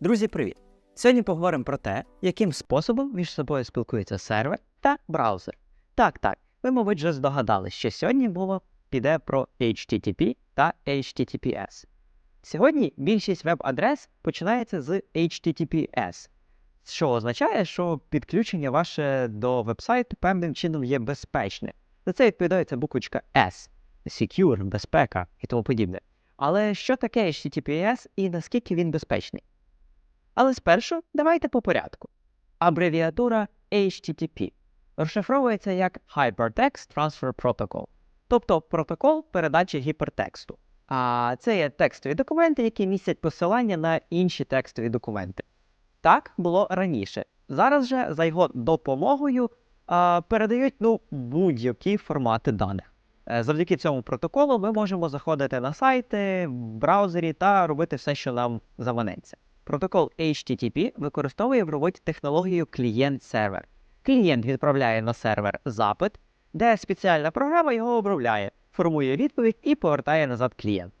Друзі, привіт! Сьогодні поговоримо про те, яким способом між собою спілкується сервер та браузер. Так, так, ви, мабуть, вже здогадались, що сьогодні мова піде про HTTP та HTTPS. Сьогодні більшість веб-адрес починається з HTTPS, що означає, що підключення ваше до вебсайту певним чином є безпечне. За це відповідається буквочка S Secure, безпека і тому подібне. Але що таке HTTPS і наскільки він безпечний? Але спершу давайте по порядку. Абревіатура HTTP розшифровується як Hypertext Transfer Protocol, тобто протокол передачі гіпертексту. А це є текстові документи, які містять посилання на інші текстові документи. Так було раніше. Зараз же за його допомогою а, передають ну, будь-які формати даних. Е, Завдяки цьому протоколу ми можемо заходити на сайти в браузері та робити все, що нам заманеться. Протокол HTTP використовує в роботі технологію клієнт-сервер. Клієнт відправляє на сервер запит, де спеціальна програма його обробляє, формує відповідь і повертає назад клієнт.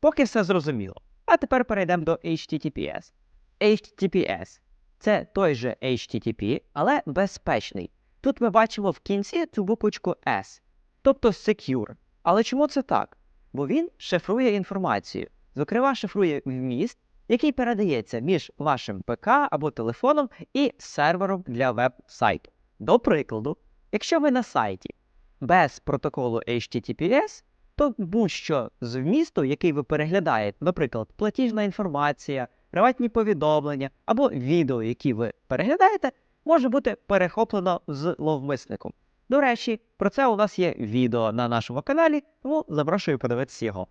Поки все зрозуміло. А тепер перейдемо до HTTPS. HTTPS це той же HTTP, але безпечний. Тут ми бачимо в кінці цю буквочку S, тобто Secure. Але чому це так? Бо він шифрує інформацію, зокрема, шифрує вміст, який передається між вашим ПК або телефоном і сервером для веб-сайту. До прикладу, якщо ви на сайті без протоколу HTTPS, то будь-що з вмісту, який ви переглядаєте, наприклад, платіжна інформація, приватні повідомлення або відео, які ви переглядаєте, може бути перехоплено з ловмисником. До речі, про це у нас є відео на нашому каналі, тому запрошую подивитися його.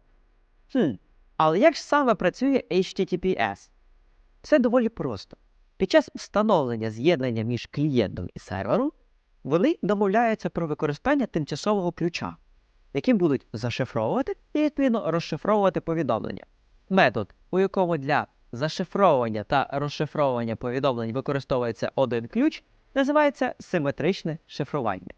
Хм, але як ж саме працює HTTPS? Це доволі просто. Під час встановлення з'єднання між клієнтом і сервером вони домовляються про використання тимчасового ключа, яким будуть зашифровувати і відповідно розшифровувати повідомлення. Метод, у якому для зашифровування та розшифровування повідомлень використовується один ключ, називається симетричне шифрування.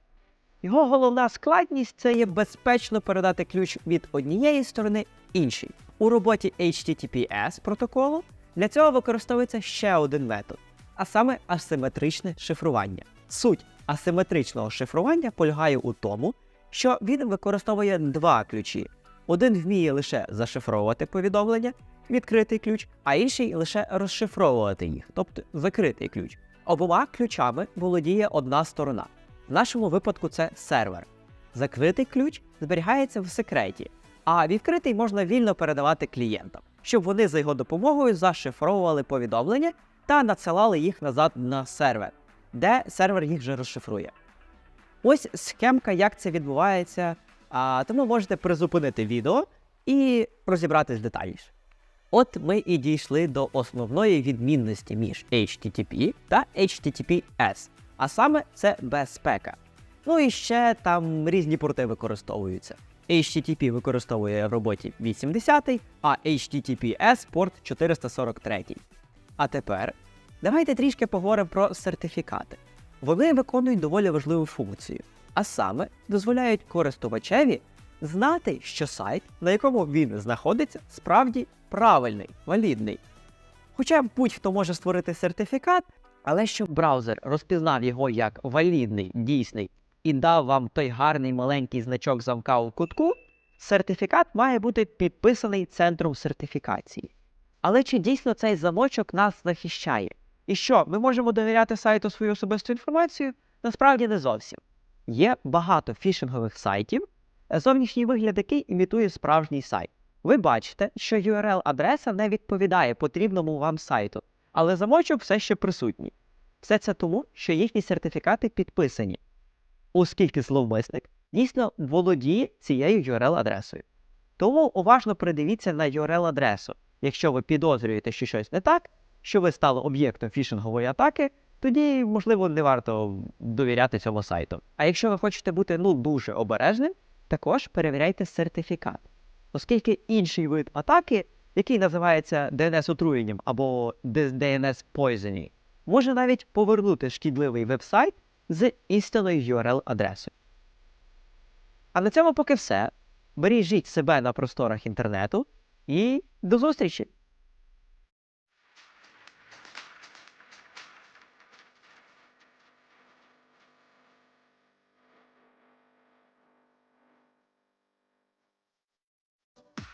Його головна складність це є безпечно передати ключ від однієї сторони іншій. У роботі HTTPS протоколу для цього використовується ще один метод, а саме асиметричне шифрування. Суть асиметричного шифрування полягає у тому, що він використовує два ключі. Один вміє лише зашифровувати повідомлення, відкритий ключ, а інший лише розшифровувати їх, тобто закритий ключ. Обома ключами володіє одна сторона. В нашому випадку це сервер. Закритий ключ зберігається в секреті, а відкритий можна вільно передавати клієнтам, щоб вони за його допомогою зашифровували повідомлення та надсилали їх назад на сервер, де сервер їх вже розшифрує. Ось схемка, як це відбувається, а, тому можете призупинити відео і розібратись детальніше. От ми і дійшли до основної відмінності між HTTP та HTTPS, а саме це безпека. Ну і ще там різні порти використовуються. HTTP використовує в роботі 80, а HTTPS порт 443. А тепер давайте трішки поговоримо про сертифікати. Вони виконують доволі важливу функцію, а саме дозволяють користувачеві знати, що сайт, на якому він знаходиться, справді правильний, валідний. Хоча будь-хто може створити сертифікат, але щоб браузер розпізнав його як валідний, дійсний і дав вам той гарний маленький значок замка у кутку, сертифікат має бути підписаний центром сертифікації. Але чи дійсно цей замочок нас захищає? І що, ми можемо довіряти сайту свою особисту інформацію? Насправді не зовсім. Є багато фішингових сайтів, зовнішній вигляд який імітує справжній сайт. Ви бачите, що URL-адреса не відповідає потрібному вам сайту, але замочок все ще присутній. Все це тому, що їхні сертифікати підписані, оскільки зловмисник дійсно володіє цією URL-адресою. Тому уважно придивіться на URL-адресу. Якщо ви підозрюєте, що щось не так, що ви стали об'єктом фішингової атаки, тоді, можливо, не варто довіряти цьому сайту. А якщо ви хочете бути ну дуже обережним, також перевіряйте сертифікат. Оскільки інший вид атаки, який називається DNS-отруєнням або DNS poisoning, може навіть повернути шкідливий веб-сайт з істинною URL-адресою. А на цьому поки все. Бережіть себе на просторах інтернету і до зустрічі!